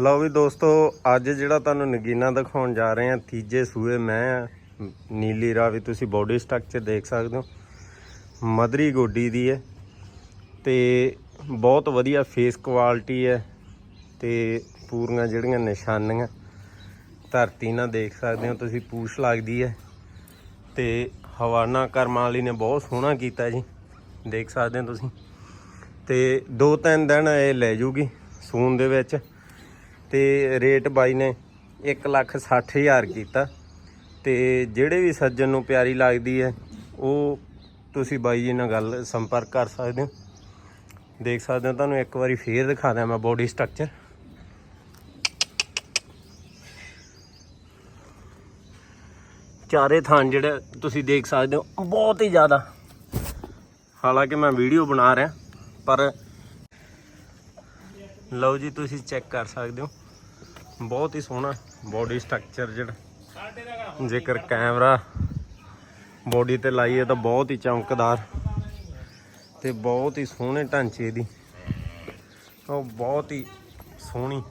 ਲਓ ਵੀ ਦੋਸਤੋ, ਅੱਜ ਜਿਹੜਾ ਤੁਹਾਨੂੰ ਨਗੀਨਾ ਦਿਖਾਉਣ ਜਾ ਰਹੇ ਹਾਂ, ਤੀਜੇ ਸੂਏ ਮੈਂ ਆ। ਨੀਲੀ ਰਾਵੀ ਤੁਸੀਂ ਬੋਡੀ ਸਟਰਕਚਰ ਦੇਖ ਸਕਦੇ ਹੋ। ਮਦਰੀ ਗੋਡੀ ਦੀ ਹੈ ਤੇ ਬਹੁਤ ਵਧੀਆ ਫੇਸ ਕੁਆਲਿਟੀ ਹੈ ਤੇ ਪੂਰੀਆਂ ਜਿਹੜੀਆਂ ਨਿਸ਼ਾਨੀਆਂ, ਧਰਤੀ ਨਾਲ ਦੇਖ ਸਕਦੇ ਹੋ ਤੁਸੀਂ, ਪੂਛ ਲੱਗਦੀ ਹੈ। ਤੇ ਹਵਾਨਾ ਕਰਮਾਂ ਵਾਲੀ ਨੇ ਬਹੁਤ ਸੋਹਣਾ ਕੀਤਾ ਜੀ, ਦੇਖ ਸਕਦੇ ਹੋ ਤੁਸੀਂ। ਤੇ ਦੋ ਤਿੰਨ ਦਿਨ ਇਹ ਲੈ ਜੂਗੀ ਸੂਨ ਦੇ ਵਿੱਚ। ਤੇ ਰੇਟ ਬਾਈ ਨੇ 1 ਲੱਖ 60 ਹਜ਼ਾਰ ਕੀਤਾ। ਤੇ ਜਿਹੜੇ ਵੀ ਸੱਜਣ ਨੂੰ ਪਿਆਰੀ ਲੱਗਦੀ ਹੈ, ਉਹ ਤੁਸੀਂ ਬਾਈ ਜੀ ਨਾਲ ਗੱਲ ਸੰਪਰਕ ਕਰ ਸਕਦੇ ਹੋ। ਦੇਖ ਸਕਦੇ ਹੋ, ਤੁਹਾਨੂੰ ਇੱਕ ਵਾਰੀ ਫੇਰ ਦਿਖਾ ਦਿਆਂ ਮੈਂ ਬੋਡੀ ਸਟਰਕਚਰ ਚਾਰੇ ਥਾਂ ਜਿਹੜੇ ਤੁਸੀਂ ਦੇਖ ਸਕਦੇ ਹੋ ਬਹੁਤ ਹੀ ਜ਼ਿਆਦਾ। ਹਾਲਾਂਕਿ ਮੈਂ ਵੀਡੀਓ ਬਣਾ ਰਿਹਾ, ਪਰ ਲਓ ਜੀ, ਤੁਸੀਂ ਚੈੱਕ ਕਰ ਸਕਦੇ ਹੋ। ਬਹੁਤ ਹੀ ਸੋਹਣਾ ਬੋਡੀ ਸਟਰਕਚਰ ਜਿਹੜਾ। ਜੇਕਰ ਕੈਮਰਾ ਬੋਡੀ ਤੇ ਲਾਈਏ ਤਾਂ ਬਹੁਤ ਹੀ ਚਮਕਦਾਰ ਤੇ ਬਹੁਤ ਹੀ ਸੋਹਣੇ ਢਾਂਚੇ ਦੀ। ਉਹ ਬਹੁਤ ਹੀ ਸੋਹਣੀ